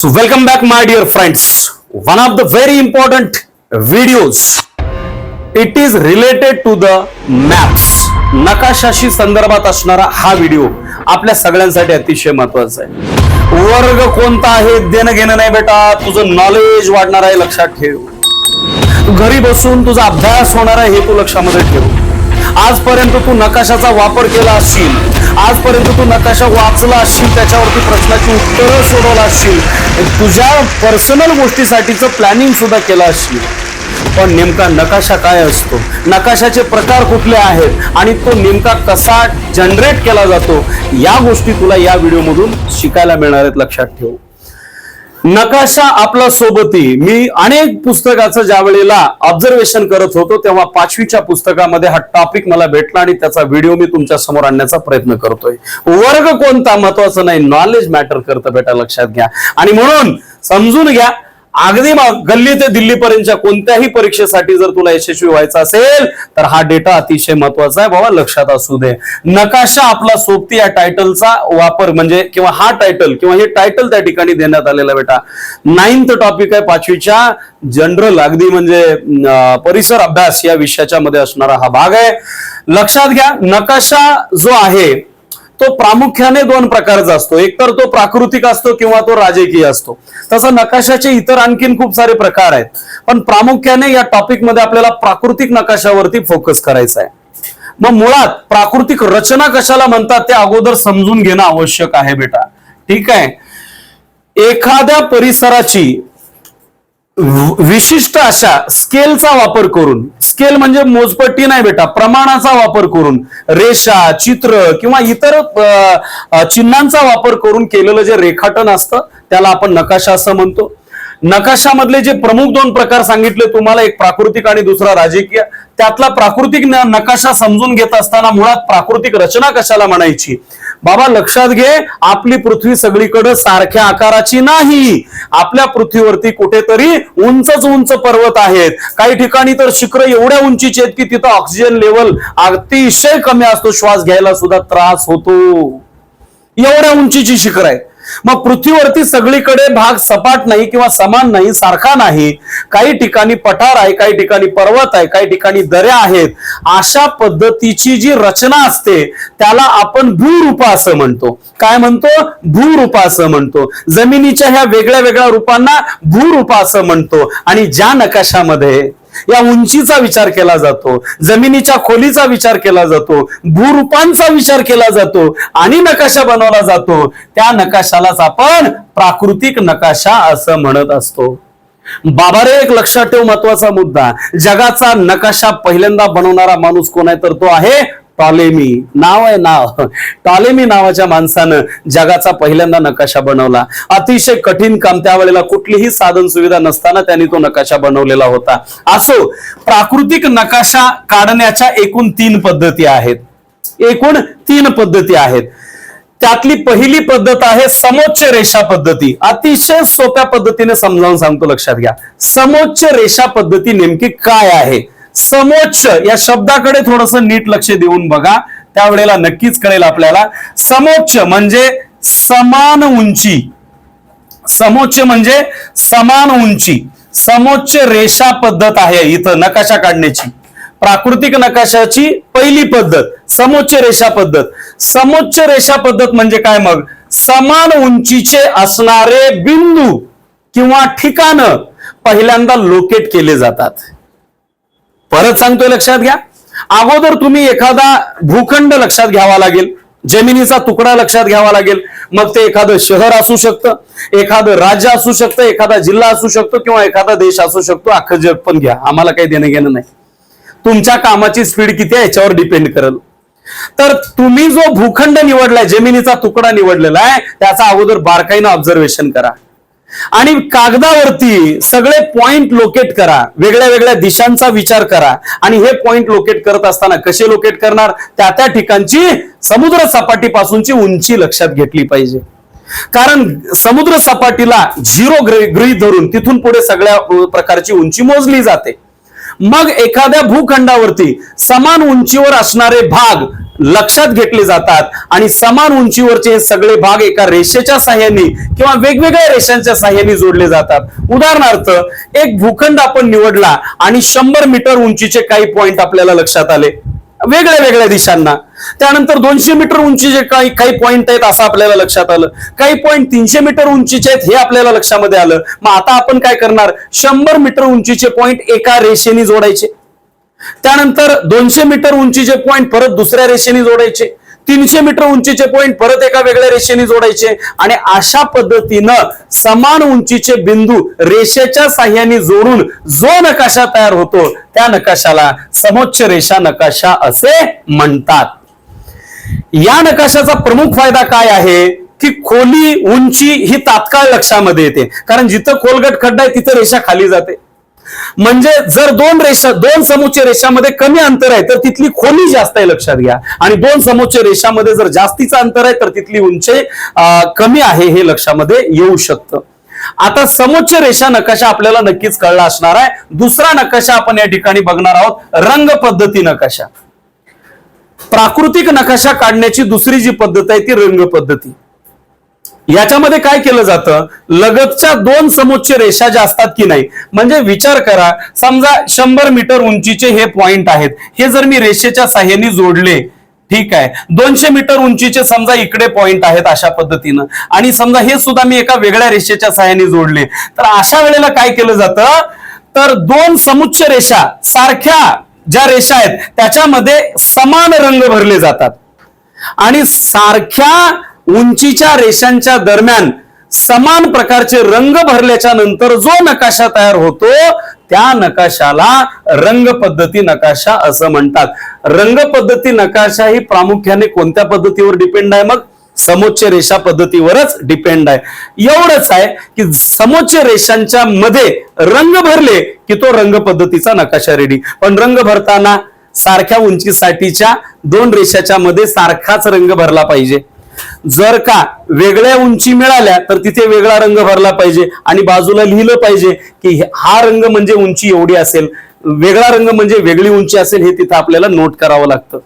So welcome back my dear friends. One of the very important videos. It is related to the maps. नकाशाशी संदर्भात असणारा हा video आपल्या सगळ्यांसाठी अतिशय महत्त्वाचा आहे वर्ग कोणता आहे देणं घेणं नाही बेटा तुझं नॉलेज वाढणार आहे लक्षात ठेव घरी बसून तुझा अभ्यास होणार आहे हे तू लक्षामध्ये ठेव आजपर्यंत तू नकाशाचा वापर केला असशील. आजपर्यंत तू नकाशा वाचला असशील त्याच्यावरती प्रश्नाची उत्तरं सोडवला असशील. तुझ्या पर्सनल गोष्टीसाठीचं प्लॅनिंग सुद्धा केलं असशील. पण नेमका नकाशा काय असतो? नकाशाचे प्रकार कुठले आहेत? आणि तो नेमका कसा जनरेट केला जातो? या गोष्टी तुला या व्हिडिओमधून शिकायला मिळणार आहेत लक्षात ठेवू. नकाशा आपला सोबती. मी अनेक पुस्तकाचं ज्या वेळेला ऑब्झर्वेशन करत होतो तेव्हा पाचवीच्या पुस्तकामध्ये हा टॉपिक मला भेटला आणि त्याचा व्हिडिओ मी तुमच्यासमोर आणण्याचा प्रयत्न करतोय. वर्ग कोणता महत्त्वाचा नाही नॉलेज मॅटर करतं बेटा लक्षात घ्या. आणि म्हणून समजून घ्या अगदी मग गल्ली ते दिल्लीपर्यंतच्या कोणत्याही परीक्षेसाठी जर तुला यशस्वी व्हायचा असेल तर हा डेटा अतिशय महत्त्वाचा आहे बाबा लक्षात असू दे. नकाशा आपला सोबती या टायटलचा वापर म्हणजे किंवा हा टायटल किंवा हे टायटल त्या ठिकाणी देण्यात आलेला बेटा. नाईन्थ टॉपिक आहे पाचवीच्या. जनरल अगदी म्हणजे परिसर अभ्यास या विषयाच्या मध्ये असणारा हा भाग आहे. लक्षात घ्या नकाशा जो आहे तो प्रामुख्याने दोन प्रकारचा असतो. एक तर तो प्राकृतिक असतो किंवा तो राजकीय असतो. तसं नकाशाचे इतर आणखीन खूप सारे प्रकार आहेत. पण प्रामुख्याने या टॉपिकमध्ये आपल्याला प्राकृतिक नकाशावरती फोकस करायचा आहे. मग मुळात प्राकृतिक रचना कशाला म्हणतात ते अगोदर समजून घेणं आवश्यक आहे बेटा. ठीक आहे? एखाद्या परिसराची विशिष्ट अशा स्केलचा वापर करून स्केल म्हणजे मोजपट्टी नाही बेटा प्रमाणाचा वापर करून रेषा चित्र किंवा इतर चिन्हांचा वापर करून केलेलं जे रेखाटन असतं त्याला आपण नकाशा असं म्हणतो. नकाशामधले जे प्रमुख दोन प्रकार सांगितले तुम्हाला एक प्राकृतिक आणि दुसरा राजकीय. त्यातला प्राकृतिक नकाशा समजून घेत असताना मुळात प्राकृतिक रचना कशाला म्हणायची? बाबा लक्षात घे आपली पृथ्वी सगळीकडे सारख्या आकाराची नाही. आपल्या पृथ्वीवरती कुठेतरी उंचच उंच पर्वत आहेत. काही ठिकाणी तर शिखर एवढ्या उंचीची आहेत की तिथं ऑक्सिजन लेवल अतिशय कमी असतो. श्वास घ्यायला सुद्धा त्रास होतो. एवढ्या उंचीची शिखर आहे मग पृथ्वीवरती सगळीकडे भाग सपाट नाही किंवा समान नाही सारखा नाही. काही ठिकाणी पठार आहे काही ठिकाणी पर्वत आहे काही ठिकाणी दऱ्या आहेत. अशा पद्धतीची जी रचना असते त्याला आपण भूरूपा असं म्हणतो. काय म्हणतो? भूरूपा असं म्हणतो. जमिनीच्या ह्या वेगळ्या वेगळ्या रूपांना भूरूपा असं म्हणतो. आणि ज्या नकाशामध्ये या उंचीचा विचार केला जातो जमिनीच्या खोलीचा विचार केला जातो भूरूपांचा विचार केला जातो आणि नकाशा बनवला जातो. त्या नकाशालाच आपण प्राकृतिक नकाशा असं म्हणत असतो. बाबा रे एक लक्षात ठेव महत्त्वाचा मुद्दा. जगाचा नकाशा पहिल्यांदा बनवणारा माणूस कोण आहे? तर तो आहे टॉलेमी नाव आहे नाव. टॉलेमी नावाच्या माणसानं जगाचा पहिल्यांदा नकाशा बनवला. अतिशय कठीण काम त्यावेळेला कुठलीही साधन सुविधा नसताना त्यांनी तो नकाशा बनवलेला होता. असो प्राकृतिक नकाशा काढण्याच्या एकूण तीन पद्धती आहेत. एकूण तीन पद्धती आहेत. त्यातली पहिली पद्धत आहे समोच्च रेषा पद्धती. अतिशय सोप्या पद्धतीने समजावून सांगतो लक्षात घ्या. समोच्च रेषा पद्धती नेमकी काय आहे? समोच्च या शब्दाकडे थोडस नीट लक्ष देऊन बघा. त्यावेळेला नक्कीच कळेल आपल्याला. समोच्च म्हणजे समान उंची. समोच्च म्हणजे समान उंची. समोच्च रेषा पद्धत आहे इथं नकाशा काढण्याची. प्राकृतिक नकाशाची पहिली पद्धत समोच्च रेषा पद्धत. समोच्च रेषा पद्धत म्हणजे काय मग? समान उंचीचे असणारे बिंदू किंवा ठिकाणं पहिल्यांदा लोकेट केले जातात. परत सांगतोय लक्षात घ्या. अगोदर तुम्ही एखादा भूखंड लक्षात घ्यावा लागेल. जमिनीचा तुकडा लक्षात घ्यावा लागेल. मग ते एखादं शहर असू शकतं एखादं राज्य असू शकतं एखादा जिल्हा असू शकतो किंवा एखादा देश असू शकतो. अख्खं जग पण घ्या. आम्हाला काही देणं घेणं नाही. तुमच्या कामाची स्पीड किती आहे याच्यावर डिपेंड करेल. तर तुम्ही जो भूखंड निवडलाय जमिनीचा तुकडा निवडलेला आहे त्याचा अगोदर बारकाईनं ऑब्झर्वेशन करा. आणि कागदावरती सगळे पॉइंट लोकेट करा. वेगळ्या वेगळ्या दिशांचा विचार करा. आणि हे पॉइंट लोकेट करत असताना कसे लोकेट करणार? त्या त्या ठिकाणची समुद्र सपाटीपासूनची उंची लक्षात घेतली पाहिजे. कारण समुद्र सपाटीला झिरो गृहित धरून तिथून पुढे सगळ्या प्रकारची उंची मोजली जाते. मग एखाद्या भूखंडावरती समान उंचीवर असणारे भाग लक्षात घेतले जातात आणि समान उंचीवरचे हे सगळे भाग एका रेषेच्या साह्याने किंवा वेगवेगळ्या रेषांच्या साह्याने जोडले जातात. उदाहरणार्थ एक भूखंड आपण निवडला आणि शंभर मीटर उंचीचे काही पॉइंट आपल्याला लक्षात आले. वेगळ्या वेगळ्या दिशांना. त्यानंतर दोनशे मीटर उंचीचे काही काही पॉइंट आहेत असं आपल्याला लक्षात आलं. काही पॉइंट तीनशे मीटर उंचीचे आहेत हे आपल्याला लक्षामध्ये आलं. मग आता आपण काय करणार? शंभर मीटर उंचीचे पॉइंट एका रेषेने जोडायचे. त्यानंतर दोनशे मीटर उंचीचे पॉईंट परत दुसऱ्या रेषेने जोडायचे. तीनशे मीटर उंचीचे पॉईंट परत एका वेगळ्या रेषेने जोडायचे. आणि अशा पद्धतीनं समान उंचीचे बिंदू रेषेच्या साह्याने जोडून जो नकाशा तयार होतो त्या नकाशाला समोच्च रेषा नकाशा असे म्हणतात. या नकाशाचा प्रमुख फायदा काय आहे? की खोली उंची ही तात्काळ लक्षामध्ये येते. कारण जिथं खोलगट खड्डा आहे तिथं रेषा खाली जाते. म्हणजे जर दोन रेषा दोन समोच्च रेषामध्ये कमी अंतर आहे तर तिथली खोली जास्त आहे लक्षात घ्या. आणि दोन समोच्च रेषामध्ये जर जास्तीचं अंतर आहे तर तिथली उंची कमी आहे हे लक्षामध्ये येऊ शकतं. आता समोच्च रेषा नकाशा आपल्याला नक्कीच कळला असणार आहे. दुसरा नकाशा आपण या ठिकाणी बघणार आहोत रंग पद्धती नकाशा. प्राकृतिक नकाशा काढण्याची दुसरी जी पद्धत आहे ती रंग पद्धती. याच्यामध्ये काय केलं जातं? लगतच्या दोन समोच्च रेषा ज्या असतात की नाही म्हणजे विचार करा समजा शंभर मीटर उंचीचे हे पॉइंट आहेत. हे जर मी रेषेच्या साह्याने जोडले ठीक आहे. दोनशे मीटर उंचीचे समजा इकडे पॉइंट आहेत अशा पद्धतीनं. आणि समजा हे सुद्धा मी एका वेगळ्या रेषेच्या साह्याने जोडले. तर अशा वेळेला काय केलं जातं? तर दोन समुच्च रेषा सारख्या ज्या रेषा आहेत त्याच्यामध्ये समान रंग भरले जातात. आणि सारख्या उंचीच्या रेषांच्या दरम्यान समान प्रकारचे रंग भरल्याच्या नंतर जो नकाशा तयार होतो त्या नकाशाला रंग पद्धती नकाशा असं म्हणतात. रंग पद्धती नकाशा ही प्रामुख्याने कोणत्या पद्धतीवर डिपेंड आहे मग? समोच्च रेषा पद्धतीवरच डिपेंड आहे. एवढंच आहे की समोच्च रेषांच्या मध्ये रंग भरले की तो रंग पद्धतीचा नकाशा रेडी पण रंग भरताना सारख्या उंचीसाठीच्या दोन रेषाच्या मध्ये सारखाच रंग भरला पाहिजे. जर का वेगळ्या उंची मिळाल्या तर तिथे वेगळा रंग भरला पाहिजे आणि बाजूला लिहिलं पाहिजे की हा रंग म्हणजे उंची एवढी असेल वेगळा रंग म्हणजे वेगळी उंची असेल हे तिथं आपल्याला नोट करावं लागतं.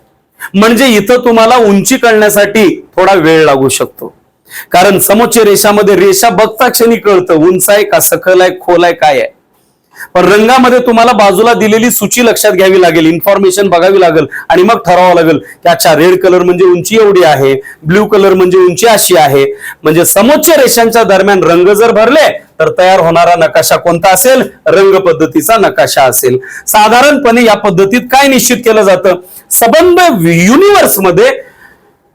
म्हणजे इथं तुम्हाला उंची कळण्यासाठी थोडा वेळ लागू शकतो. कारण समोच्च रेषामध्ये रेषा बघता क्षणी कळतं उंच आहे का सखल आहे खोल आहे काय आहे. पण रंगामध्ये तुम्हाला बाजूला दिलेली सूची लक्षात घ्यावी लागेल इन्फॉर्मेशन बघावी लागेल आणि मग ठरवावं लागेल की अच्छा रेड कलर म्हणजे उंची एवढी आहे ब्ल्यू कलर म्हणजे उंची अशी आहे. म्हणजे समोच्च रेषांच्या दरम्यान रंग जर भरले तर तयार होणारा नकाशा कोणता असेल? रंग पद्धतीचा नकाशा असेल. साधारणपणे या पद्धतीत काय निश्चित केलं जातं? सबंध युनिव्हर्समध्ये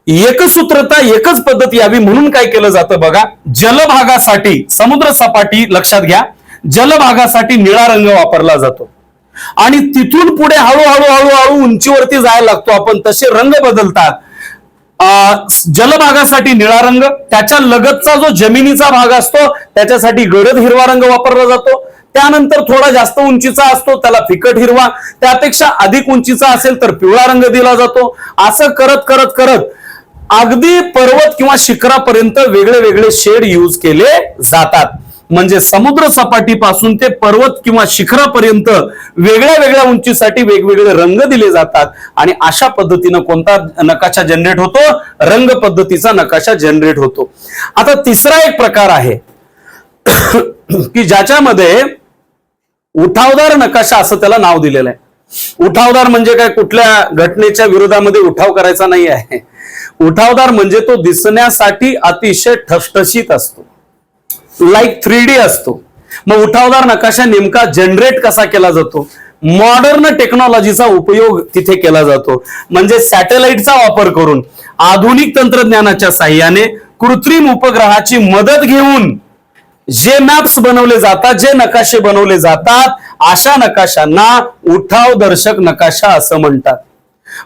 एकसूत्रता एकच पद्धत यावी म्हणून काय केलं जातं बघा? जलभागासाठी समुद्र सपाटी लक्षात घ्या. जलभागासाठी निळा रंग वापरला जातो. आणि तिथून पुढे हळूहळू हळूहळू उंचीवरती जायला लागतो आपण. तसे रंग बदलतात. जलभागासाठी निळा रंग त्याच्या लगतचा जो जमिनीचा भाग असतो त्याच्यासाठी गडद हिरवा रंग वापरला जातो. त्यानंतर थोडा जास्त उंचीचा असतो त्याला फिकट हिरवा. त्यापेक्षा अधिक उंचीचा असेल तर पिवळा रंग दिला जातो. असं करत करत करत अगदी पर्वत किंवा शिखरापर्यंत वेगळे वेगळे शेड यूज केले जातात. म्हणजे समुद्र सपाटीपासून ते पर्वत किंवा शिखरापर्यंत वेगळ्या वेगळ्या उंचीसाठी वेगवेगळे रंग दिले जातात. आणि अशा पद्धतीनं कोणता नकाशा जनरेट होतो? रंग पद्धतीचा नकाशा जनरेट होतो. आता तिसरा एक प्रकार आहे. की ज्याच्यामध्ये उठावदार नकाशा असं त्याला नाव दिलेलं आहे. उठावदार म्हणजे काय? कुठल्या घटनेच्या विरोधामध्ये उठाव करायचा नाही आहे. उठावदार म्हणजे तो दिसण्यासाठी अतिशय ठसठशीत असतो. लाईक थ्री डी असतो. मग उठावदार नकाशा नेमका जनरेट कसा केला जातो? मॉडर्न टेक्नॉलॉजीचा उपयोग तिथे केला जातो. म्हणजे सॅटेलाइटचा वापर करून आधुनिक तंत्रज्ञानाच्या साह्याने कृत्रिम उपग्रहाची मदत घेऊन जे मॅप्स बनवले जातात जे नकाशे बनवले जातात अशा नकाशांना उठाव दर्शक नकाशा असं म्हणतात.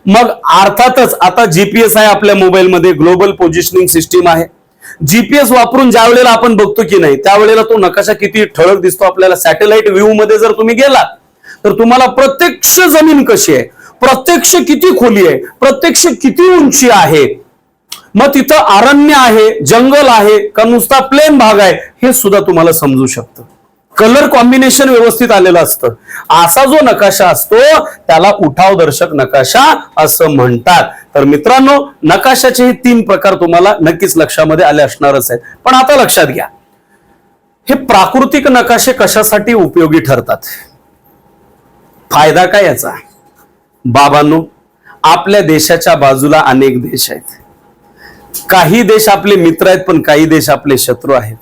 मग अर्थातच आता जीपीएस आहे आपल्या मोबाईलमध्ये ग्लोबल पोझिशनिंग सिस्टीम आहे. जीपीएस वापरून ज्या वेळेला आपण बघतो की नाही त्यावेळेला तो नकाशा किती ठळक दिसतो आपल्याला. सॅटेलाइट व्ह्यू मध्ये जर तुम्ही गेलात तर तुम्हाला प्रत्यक्ष जमीन कशी आहे? प्रत्यक्ष किती खोली आहे? प्रत्यक्ष किती उंची आहे? मग तिथं अरण्य आहे जंगल आहे का नुसता प्लेन भाग आहे? हे सुद्धा तुम्हाला समजू शकतं. कलर कॉम्बिनेशन व्यवस्थित आलेलं असतं. असा जो नकाशा असतो त्याला उठाव दर्शक नकाशा असं म्हणतात. तर मित्रांनो नकाशाचे हे तीन प्रकार तुम्हाला नक्कीच लक्षामध्ये आले असणारच आहेत. पण आता लक्षात घ्या. हे प्राकृतिक नकाशे कशासाठी उपयोगी ठरतात? फायदा काय याचा? बाबांनो आपल्या देशाच्या बाजूला अनेक देश आहेत. काही देश आपले मित्र आहेत पण काही देश आपले शत्रू आहेत.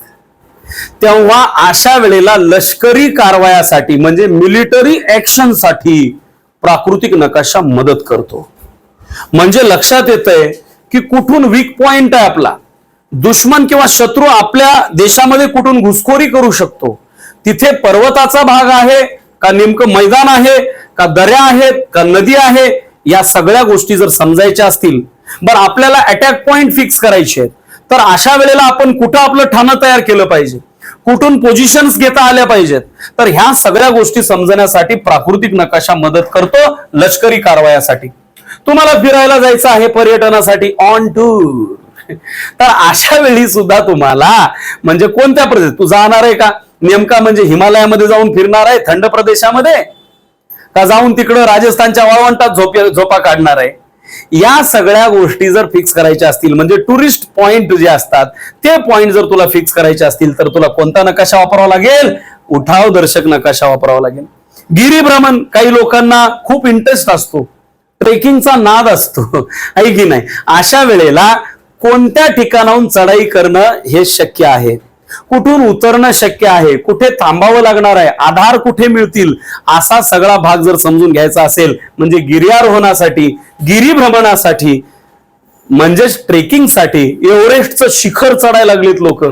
तेव्हा अशा वेळेला लष्करी कारवायासाठी म्हणजे मिलिटरी ऍक्शनसाठी प्राकृतिक नकाशा मदत करतो. म्हणजे लक्षात येत आहे की कुठून वीक पॉइंट आहे आपला. दुश्मन किंवा शत्रू आपल्या देशामध्ये कुठून घुसखोरी करू शकतो. तिथे पर्वताचा भाग आहे का नेमकं मैदान आहे का दऱ्या आहेत का नदी आहे या सगळ्या गोष्टी जर समजायच्या असतील बरं आपल्याला अटॅक पॉइंट फिक्स करायचे आहेत. तर अशा वेळेला आपण कुठं आपलं ठाणं तयार केलं पाहिजे? कुठून पोझिशन्स घेता आल्या पाहिजेत? तर ह्या सगळ्या गोष्टी समजण्यासाठी प्राकृतिक नकाशा मदत करतो लष्करी कारवायासाठी. तुम्हाला फिरायला जायचं आहे पर्यटनासाठी ऑन टूर तर अशा वेळी सुद्धा तुम्हाला म्हणजे कोणत्या प्रदेश तू जाणार आहे का? नेमका म्हणजे हिमालयामध्ये जाऊन फिरणार आहे थंड प्रदेशामध्ये? का जाऊन तिकडं राजस्थानच्या वाळवंटात झोप झोपा काढणार आहे? या सगळ्या गोष्टी जर फिक्स करायच्या असतील म्हणजे टुरिस्ट पॉइंट जे असतात ते पॉइंट जर तुला फिक्स करायचे असतील तर तुला कोणता नकाशा वापरावा लागेल? उठाव दर्शक नकाशा वापरावा लागेल. गिरीभ्रमण काही लोकांना खूप इंटरेस्ट असतो. ट्रेकिंगचा नाद असतो. आहे की नाही? अशा वेळेला कोणत्या ठिकाणाहून चढाई करणं हे शक्य आहे? कुठून उतरणं शक्य आहे? कुठे थांबावं लागणार आहे? आधार कुठे मिळतील? असा सगळा भाग जर समजून घ्यायचा असेल म्हणजे गिर्यारोहणासाठी गिरीभ्रमणासाठी म्हणजेच ट्रेकिंगसाठी एव्हरेस्टचं शिखर चढायला लागलेत लोक.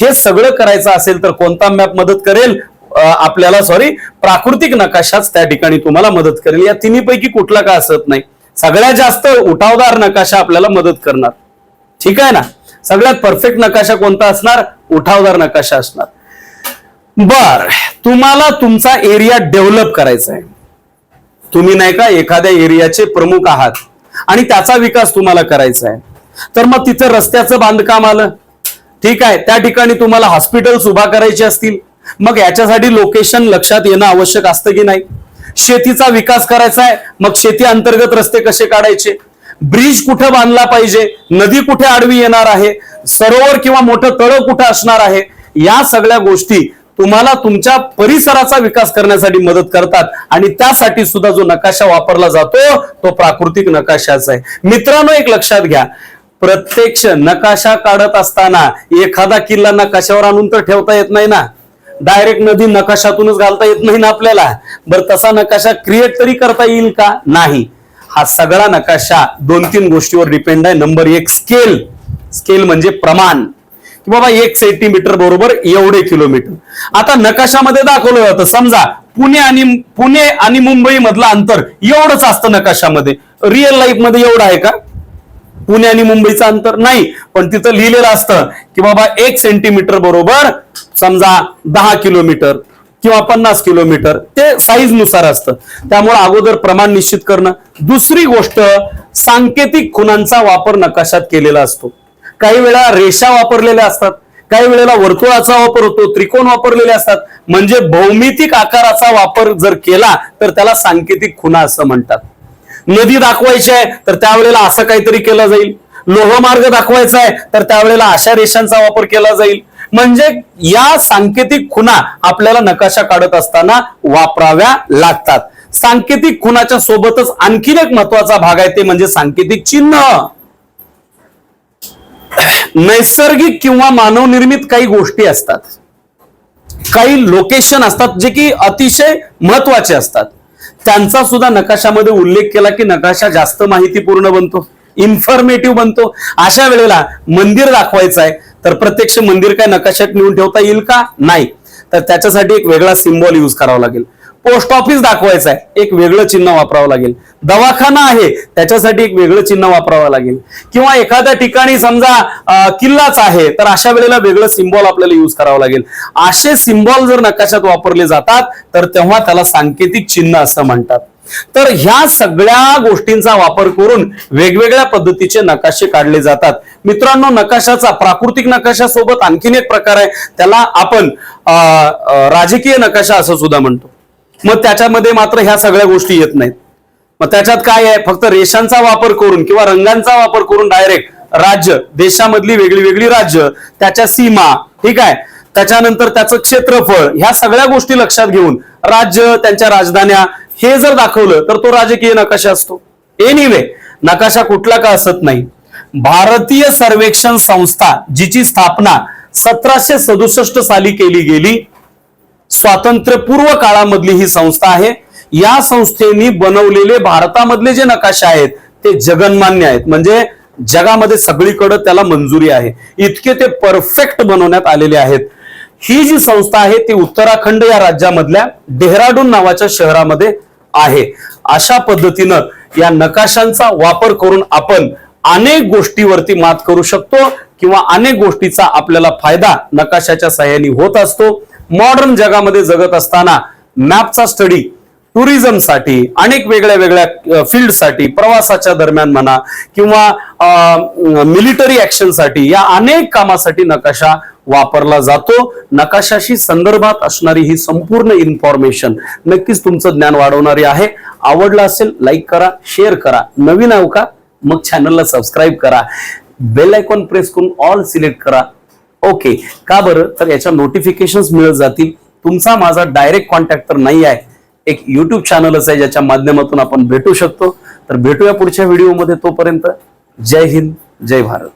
हे सगळं करायचं असेल तर कोणता मॅप मदत करेल? आपल्याला सॉरी प्राकृतिक नकाशाच त्या ठिकाणी तुम्हाला मदत करेल. या तिन्हीपैकी कुठला का असत नाही? सगळ्यात जास्त उठावदार नकाशा आपल्याला मदत करणार. ठीक आहे ना? सगळ्यात परफेक्ट नकाशा कोणता असणार? उठावदार नकाशा असणार. बर तुम्हाला तुमचा एरिया डेव्हलप करायचा आहे. तुम्ही नाही का एखाद्या एरियाचे प्रमुख आहात आणि त्याचा विकास तुम्हाला करायचा आहे. तर मग तिथं रस्त्याचं बांधकाम आलं. ठीक आहे त्या ठिकाणी तुम्हाला हॉस्पिटल्स उभा करायचे असतील. मग याच्यासाठी लोकेशन लक्षात येणं आवश्यक असतं की नाही? शेतीचा विकास करायचा आहे. मग शेती अंतर्गत रस्ते कसे काढायचे? ब्रिज कुठं बांधला पाहिजे नदी कुठे आडवी येणार आहे सरोवर किंवा मोठं तळ कुठं असणार आहे या सगळ्या गोष्टी तुम्हाला तुमच्या परिसराचा विकास करण्यासाठी मदत करतात. आणि त्यासाठी सुद्धा जो नकाशा वापरला जातो तो प्राकृतिक नकाशाचा आहे. मित्रांनो एक लक्षात घ्या. प्रत्यक्ष नकाशा काढत असताना एखादा किल्ला नकाशावर आणून तर ठेवता येत नाही ना? डायरेक्ट नदी नकाशातूनच घालता येत नाही ना आपल्याला? बरं तसा नकाशा क्रिएट तरी करता येईल का? नाही. हा सगळा नकाशा दोन तीन गोष्टीवर डिपेंड आहे. नंबर एक स्केल स्केल म्हणजे प्रमाण. की बाबा एक सेंटीमीटर बरोबर एवढे किलोमीटर आता नकाशामध्ये दाखवलं जातं समजा पुणे आणि पुणे आणि मुंबई मधलं अंतर एवढंच असतं नकाशामध्ये. रिअल लाईफमध्ये एवढं आहे का? पुणे आणि मुंबईचं अंतर नाही. पण तिथं लिहिलेलं असतं की बाबा एक सेंटीमीटर बरोबर समजा दहा किलोमीटर किंवा पन्नास किलोमीटर ते साईजनुसार असतं. त्यामुळे अगोदर प्रमाण निश्चित करणं. दुसरी गोष्ट सांकेतिक खुणांचा वापर नकाशात केलेला असतो. काही वेळा रेषा वापरलेल्या असतात. काही वेळेला वर्तुळाचा वापर होतो त्रिकोण वापरलेले असतात. म्हणजे भौमितिक आकाराचा वापर जर केला तर त्याला सांकेतिक खुणा असं म्हणतात. नदी दाखवायची आहे तर त्यावेळेला असं काहीतरी केलं जाईल. लोहमार्ग दाखवायचा आहे तर त्यावेळेला अशा रेषांचा वापर केला जाईल. म्हणजे या सांकेतिक खुणा आपल्याला नकाशा काढत असताना वापराव्या लागतात. सांकेतिक खुणाच्या सोबतच आणखीन एक महत्त्वाचा भाग आहे ते म्हणजे सांकेतिक चिन्ह. नैसर्गिक किंवा मानवनिर्मित काही गोष्टी असतात. काही लोकेशन असतात जे की अतिशय महत्त्वाचे असतात. त्यांचा सुद्धा नकाशामध्ये उल्लेख केला की नकाशा जास्त माहितीपूर्ण बनतो इन्फॉर्मेटिव्ह बनतो. अशा वेळेला मंदिर दाखवायचं आहे. तर प्रत्यक्ष मंदिर काय नकाशात नेऊन ठेवता येईल का? नाही. तर त्याच्यासाठी एक वेगळा सिम्बॉल यूज करावा लागेल. पोस्ट ऑफिस दाखवायचं आहे. एक वेगळं चिन्ह वापरावं लागेल. दवाखाना आहे. त्याच्यासाठी एक वेगळं चिन्ह वापरावं लागेल. किंवा एखाद्या ठिकाणी समजा किल्लाच आहे तर अशा वेळेला वेगळं सिम्बॉल आपल्याला यूज करावं लागेल. असे सिम्बॉल जर नकाशात वापरले जातात तर तेव्हा त्याला सांकेतिक चिन्ह असं म्हणतात. तर ह्या सगळ्या गोष्टींचा वापर करून वेगवेगळ्या पद्धतीचे नकाशे काढले जातात. मित्रांनो नकाशाचा प्राकृतिक नकाशासोबत आणखीन एक प्रकार आहे. त्याला आपण राजकीय नकाशा असं सुद्धा म्हणतो. मग त्याच्यामध्ये मात्र ह्या सगळ्या गोष्टी येत नाहीत. मग त्याच्यात काय आहे? फक्त रेषांचा वापर करून किंवा रंगांचा वापर करून डायरेक्ट राज्य देशामधली वेगळी वेगळी राज्य त्याच्या सीमा ठीक आहे त्याच्यानंतर त्याचं क्षेत्रफळ ह्या सगळ्या गोष्टी लक्षात घेऊन राज्य त्यांच्या राजधान्या हे जर दाखवलं तर तो राजकीय नकाशा असतो. एनिवे नकाशा कुठला का असत नाही. भारतीय सर्वेक्षण संस्था जिची स्थापना सतराशे सदुसष्ट साली केली गेली स्वातंत्र्यपूर्व काळामधली ही संस्था आहे. या संस्थेनी बनवलेले भारतामधले जे नकाशे आहेत ते जगन्मान्य आहेत. म्हणजे जगामध्ये सगळीकडे त्याला मंजुरी आहे. इतके ते परफेक्ट बनवण्यात आलेले आहेत. ही जी संस्था आहे ती उत्तराखंड या राज्यामधल्या डेहराडून नावाच्या शहरामध्ये आहे. अशा पद्धतीनं या नकाशांचा वापर करून आपण अनेक गोष्टीवरती मात करू शकतो किंवा अनेक गोष्टीचा आपल्याला फायदा नकाशाच्या सहाय्याने होत असतो. मॉडर्न जगामध्ये जगत असताना मॅपचा स्टडी टुरिझमसाठी अनेक वेगळ्या वेगळ्या फील्डसाठी प्रवासाच्या दरम्यान म्हणा किंवा मिलिटरी ऍक्शनसाठी या अनेक कामासाठी नकाशा वापरला जातो. नकाशाशी संदर्भात असणारी ही संपूर्ण इन्फॉर्मेशन नक्कीच तुमचं ज्ञान वाढवणारी आहे. आवडलं असेल लाईक करा शेअर करा. नवीन आहो का? मग चॅनलला सबस्क्राईब करा. बेल आयकॉन प्रेस करून ऑल सिलेक्ट करा. ओके का बरं? तर याच्या नोटिफिकेशन मिळत जातील. तुमचा माझा डायरेक्ट कॉन्टॅक्ट तर नाही आहे. एक युट्यूब चॅनलच आहे ज्याच्या माध्यमातून आपण भेटू शकतो. तर भेटूया पुढच्या व्हिडिओमध्ये तोपर्यंत. जय हिंद जय भारत.